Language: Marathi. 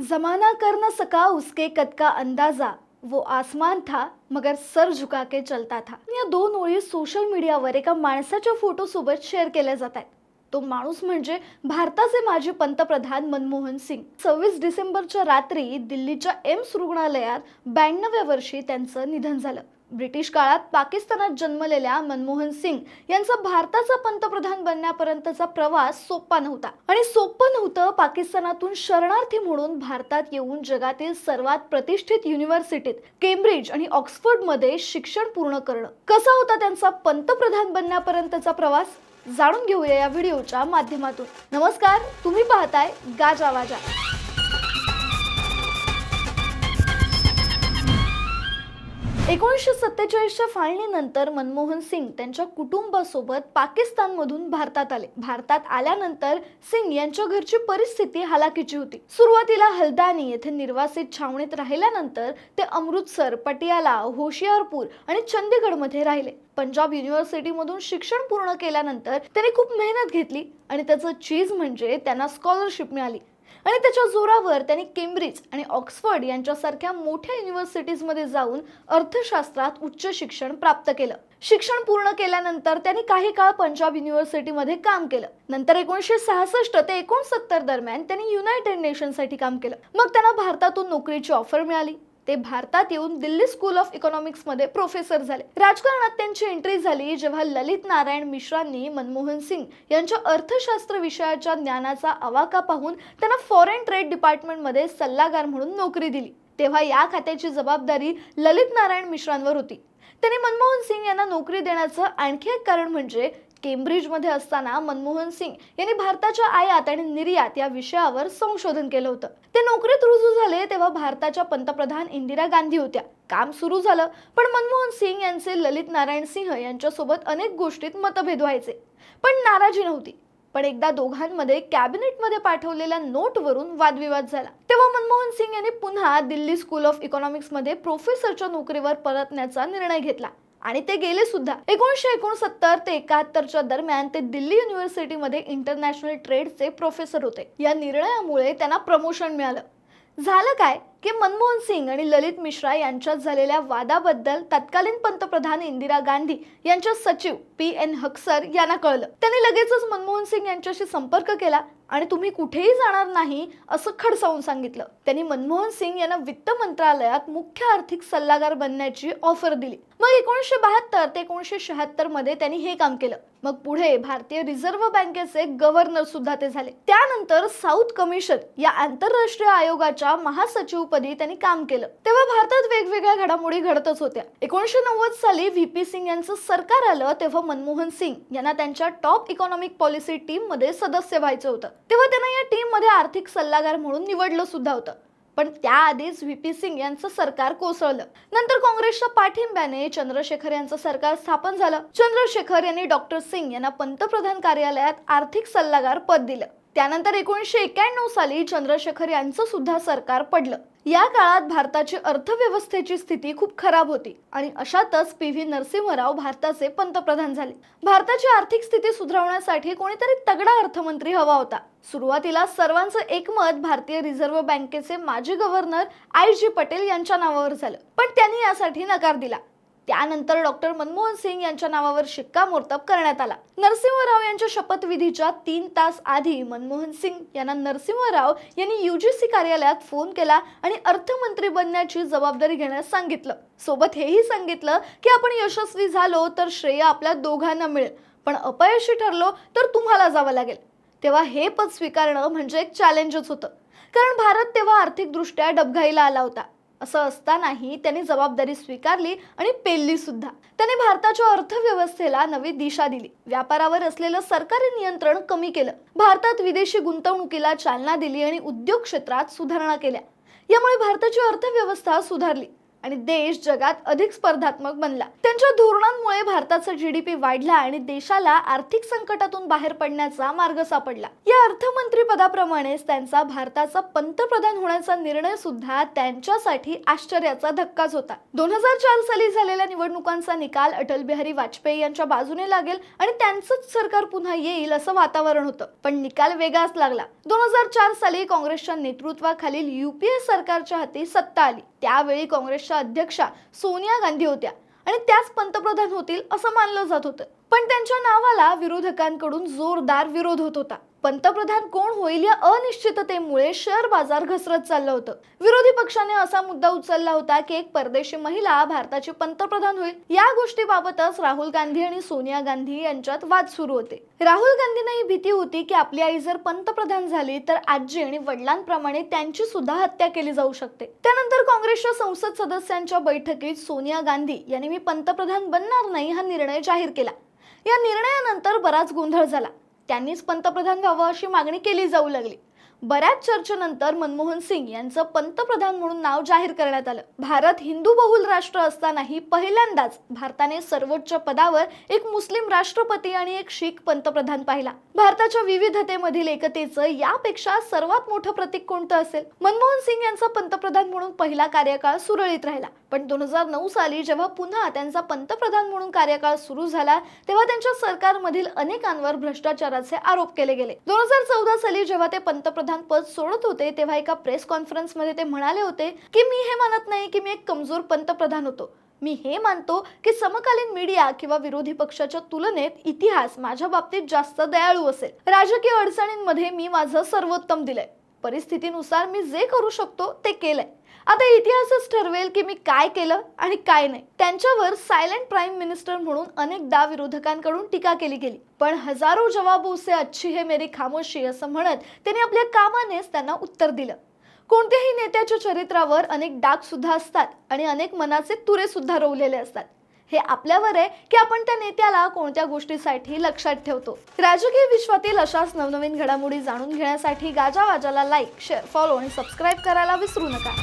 जमाना कर न सका उसके कद का अंदाजा वो आसमान था मगर सर झुका के चलता था। या दोन ओळी सोशल मीडियावर एका माणसाच्या फोटो सोबत शेअर केल्या जात आहेत. तो माणूस म्हणजे भारताचे माजी पंतप्रधान मनमोहन सिंग. सव्वीस डिसेंबरच्या रात्री दिल्लीच्या एम्स रुग्णालयात ब्याण्णव्या वर्षी त्यांचं निधन झालं. ब्रिटिश काळात पाकिस्तानात जन्मलेल्या मनमोहन सिंग यांचा भारताचा पंतप्रधान बनण्यापर्यंतचा प्रवास सोपा नव्हता. आणि सोपं नव्हतं पाकिस्तानातून शरणार्थी म्हणून भारतात येऊन जगातील सर्वात प्रतिष्ठित युनिव्हर्सिटीत केम्ब्रिज आणि ऑक्सफर्डमध्ये शिक्षण पूर्ण करणं. कसा होता त्यांचा पंतप्रधान बनण्यापर्यंतचा प्रवास? जाणून घेऊया या व्हिडिओच्या माध्यमातून. नमस्कार तुम्ही पाहताय गाजा एकोणीसशे सत्तेचाळीसच्या फाळणीनंतर मनमोहन सिंग त्यांच्या कुटुंबासोबत पाकिस्तानमधून भारतात आले. भारतात आल्यानंतर सिंग यांच्या घरची परिस्थिती हालाकीची होती. सुरुवातीला हल्दानी येथे निर्वासित छावणीत राहिल्यानंतर ते अमृतसर पटियाला होशियारपूर आणि चंदीगडमध्ये राहिले. पंजाब युनिव्हर्सिटीमधून शिक्षण पूर्ण केल्यानंतर त्यांनी खूप मेहनत घेतली आणि त्याचं चीज म्हणजे त्यांना स्कॉलरशिप मिळाली. आणि त्याच्या जोरावर त्यांनी केम्ब्रिज आणि ऑक्सफर्ड यांच्यासारख्या मोठ्या युनिव्हर्सिटीजमध्ये जाऊन अर्थशास्त्रात उच्च शिक्षण प्राप्त केलं. शिक्षण पूर्ण केल्यानंतर त्यांनी काही काळ पंजाब युनिव्हर्सिटीमध्ये काम केलं. नंतर एकोणीसशे सहासष्ट ते एकोणसत्तर दरम्यान त्यांनी युनायटेड नेशनसाठी काम केलं. मग त्यांना भारतातून नोकरीची ऑफर मिळाली. ते भारतात येऊन दिल्ली स्कूल ऑफ इकॉनॉमिक्समध्ये प्रोफेसर झाले. राजकारणात त्यांची एंट्री झाली जेव्हा ललित नारायण मिश्रांनी मनमोहन सिंग यांच्या अर्थशास्त्र विषयाच्या ज्ञानाचा अवाका पाहून त्यांना फॉरेन ट्रेड डिपार्टमेंटमध्ये सल्लागार म्हणून नोकरी दिली. तेव्हा या खात्याची जबाबदारी ललित नारायण मिश्रांवर होती. त्यांनी मनमोहन सिंग यांना नोकरी देण्याचं आणखी एक कारण म्हणजे केम्ब्रिजमध्ये असताना मनमोहन सिंग यांनी भारताच्या आयात आणि निर्यात या विषयावर संशोधन केलं होतं. ते नोकरीत रुजू झाले तेव्हा भारताच्या पंतप्रधान इंदिरा गांधी होत्या. काम सुरू झालं पण मनमोहन सिंग यांचे ललित नारायण सिंह यांच्यासोबत अनेक गोष्टीत मतभेद व्हायचे. पण नाराजी नव्हती. पण एकदा दोघांमध्ये कॅबिनेटमध्ये पाठवलेल्या नोटवरून वादविवाद झाला. तेव्हा मनमोहन सिंग यांनी पुन्हा दिल्ली स्कूल ऑफ इकॉनॉमिक्समध्ये प्रोफेसरच्या नोकरीवर परतण्याचा निर्णय घेतला. आणि ते गेले सुद्धा. एकोणीसशे एकोणसत्तर ते एकाहत्तरच्या दरम्यान ते दिल्ली युनिव्हर्सिटीमध्ये इंटरनॅशनल ट्रेडचे प्रोफेसर होते. या निर्णयामुळे त्यांना प्रमोशन मिळालं. झालं काय? की मनमोहन सिंग आणि ललित मिश्रा यांच्यात झालेल्या वादाबद्दल तत्कालीन पंतप्रधान इंदिरा गांधी यांच्या सचिव पी एन हक्सर यांना कळलं. त्यांनी लगेचच मनमोहन सिंग यांच्याशी संपर्क केला आणि तुम्ही कुठेही जाणार नाही असं खडसावून सांगितलं. त्यांनी मनमोहन सिंग यांना वित्त मंत्रालयात मुख्य आर्थिक सल्लागार बनण्याची ऑफर दिली. मग एकोणीसशे बहात्तर ते एकोणीसशे शहात्तरमध्ये त्यांनी हे काम केलं. मग पुढे भारतीय रिझर्व्ह बँकेचे गव्हर्नर सुद्धा ते झाले. त्यानंतर साऊथ कमिशन या आंतरराष्ट्रीय आयोगाच्या महासचिव पदी त्यांनी काम केलं. तेव्हा भारतात वेगवेगळ्या घडामोडी घडतच होत्या. एकोणीशे नव्वद साली व्ही पी सिंग यांचं सरकार आलं तेव्हा मनमोहन सिंग यांना त्यांच्या टॉप इकॉनॉमिक पॉलिसी टीममध्ये सदस्य व्हायचं होतं. तेव्हा त्यांना या टीममध्ये आर्थिक सल्लागार म्हणून निवडलं सुद्धा होतं. पण त्याआधीच व्ही पी सिंग यांचं सरकार कोसळलं. नंतर काँग्रेसच्या पाठिंब्याने चंद्रशेखर यांचं सरकार स्थापन झालं. चंद्रशेखर यांनी डॉक्टर सिंग यांना पंतप्रधान कार्यालयात आर्थिक सल्लागार पद दिलं. त्यानंतर एकोणीसशे एक्क्याण्णव साली चंद्रशेखर यांचं सुद्धा सरकार पडलं. या काळात भारताची अर्थव्यवस्थेची स्थिती खूप खराब होती आणि अशातच पी व्ही नरसिंहराव भारताचे पंतप्रधान झाले. भारताची आर्थिक स्थिती सुधारवण्यासाठी कोणीतरी तगडा अर्थमंत्री हवा होता. सुरुवातीला सर्वांचं एकमत भारतीय रिझर्व्ह बँकेचे माजी गव्हर्नर आय जी पटेल यांच्या नावावर झालं. पण त्यांनी यासाठी नकार दिला. त्यानंतर डॉक्टर मनमोहन सिंग यांच्या नावावर शिक्कामोर्तब करण्यात आला. नरसिंहराव यांच्या शपथविधीच्या तीन तास आधी मनमोहन सिंग यांना नरसिंहराव यांनी युजीसी कार्यालयात फोन केला आणि अर्थमंत्री बनण्याची जबाबदारी घेण्यास सांगितलं. सोबत हेही सांगितलं की आपण यशस्वी झालो तर श्रेय आपल्या दोघांना मिळेल पण अपयशी ठरलो तर तुम्हाला जावं लागेल. तेव्हा हे पद स्वीकारणं म्हणजे एक चॅलेंजच होतं. कारण भारत तेव्हा आर्थिकदृष्ट्या डबघाईला आला होता. असं असतानाही त्यांनी जबाबदारी स्वीकारली आणि पेलली सुद्धा. त्याने भारताच्या अर्थव्यवस्थेला नवी दिशा दिली. व्यापारावर असलेलं सरकारी नियंत्रण कमी केलं. भारतात विदेशी गुंतवणुकीला चालना दिली आणि उद्योग क्षेत्रात सुधारणा केल्या. यामुळे भारताची अर्थव्यवस्था सुधारली. आणि देश जगात अधिक स्पर्धात्मक बनला. त्यांच्या धोरणांमुळे भारताचा जीडीपी वाढला आणि देशाला आर्थिक संकटातून बाहेर पडण्याचा मार्ग सापडला. या अर्थमंत्री पदाप्रमाणेच त्यांचा भारताचा पंतप्रधान होण्याचा निर्णय सुद्धा त्यांच्यासाठी आश्चर्याचा धक्काच होता. दोन हजार चार साली झालेल्या निवडणुकांचा निकाल अटल बिहारी वाजपेयी यांच्या बाजूने लागेल आणि त्यांचंच सरकार पुन्हा येईल असं वातावरण होतं. पण निकाल वेगळाच लागला. दोन हजार चार साली काँग्रेसच्या नेतृत्वाखालील युपीए सरकारच्या हाती सत्ता आली. त्यावेळी काँग्रेसच्या अध्यक्षा सोनिया गांधी होत्या. आणि त्याच पंतप्रधान होतील असं मानलं जात होतं. पण त्यांच्या नावाला विरोधकांकडून जोरदार विरोध होत होता. पंतप्रधान कोण होईल या अनिश्चिततेमुळे शेअर बाजार घसरत चाललं होतं. विरोधी पक्षाने असा मुद्दा उचलला होता की एक परदेशी महिला भारताची पंतप्रधान होईल. या गोष्टीबाबतच राहुल गांधी आणि सोनिया गांधी यांच्यात वाद सुरू होते. राहुल गांधींना ही भीती होती की आपली आई जर पंतप्रधान झाली तर आजी आणि वडिलांप्रमाणे त्यांची सुद्धा हत्या केली जाऊ शकते. त्यानंतर काँग्रेसच्या संसद सदस्यांच्या बैठकीत सोनिया गांधी यांनी मी पंतप्रधान बनणार नाही हा निर्णय जाहीर केला. या निर्णयानंतर बराच गोंधळ झाला. त्यांनीच पंतप्रधान व्हावं अशी मागणी केली जाऊ लागली. बऱ्याच चर्चेनंतर मनमोहन सिंग यांचं पंतप्रधान म्हणून नाव जाहीर करण्यात आलं. भारत हिंदू बहुल राष्ट्र असतानाही पहिल्यांदाच भारताने सर्वोच्च पदावर एक मुस्लिम राष्ट्रपती आणि एक शीख पंतप्रधान पाहिला. भारताच्या विविधतेमधील एकतेचं यापेक्षा सर्वात मोठं प्रतीक कोणतं असेल? मनमोहन सिंग यांचा पंतप्रधान म्हणून पहिला कार्यकाळ सुरळीत राहिला. पण दोन हजार नऊ साली जेव्हा पुन्हा त्यांचा पंतप्रधान म्हणून कार्यकाळ सुरू झाला तेव्हा त्यांच्या सरकारमधील अनेकांवर भ्रष्टाचाराचे आरोप केले गेले. दोन हजार चौदा साली जेव्हा ते पंतप्रधान पद सोडत होते तेव्हा एका प्रेस कॉन्फरन्समध्ये ते म्हणाले होते की मी हे मानत नाही की मी एक कमजोर पंतप्रधान होतो. मी हे मानतो की समकालीन मीडिया किंवा विरोधी पक्षाच्या तुलनेत इतिहास माझ्या बाबतीत जास्त दयाळू असेल. राजकीय अडचणींमध्ये मी माझं सर्वोत्तम दिलंय. परिस्थितीनुसार मी जे करू शकतो ते केलंय. आता इतिहासच ठरवेल की मी काय केलं आणि काय नाही. त्यांच्यावर सायलेंट प्राईम मिनिस्टर म्हणून अनेकदा विरोधकांकडून टीका केली गेली. पण हजारो जवाब से अच्छी है मेरी खामोशी असं म्हणत त्यांनी आपल्या कामानेच त्यांना उत्तर दिलं. कोणत्याही नेत्याच्या चरित्रावर अनेक डाग सुद्धा असतात आणि अनेक मनाचे तुरे सुद्धा रोवलेले असतात. हे आपल्यावर आहे की आपण त्या नेत्याला कोणत्या गोष्टीसाठी लक्षात ठेवतो? राजकीय विश्वातील अशाच नवनवीन घडामोडी जाणून घेण्यासाठी गाजावाजाला लाईक शेअर फॉलो आणि सबस्क्राईब करायला विसरू नका.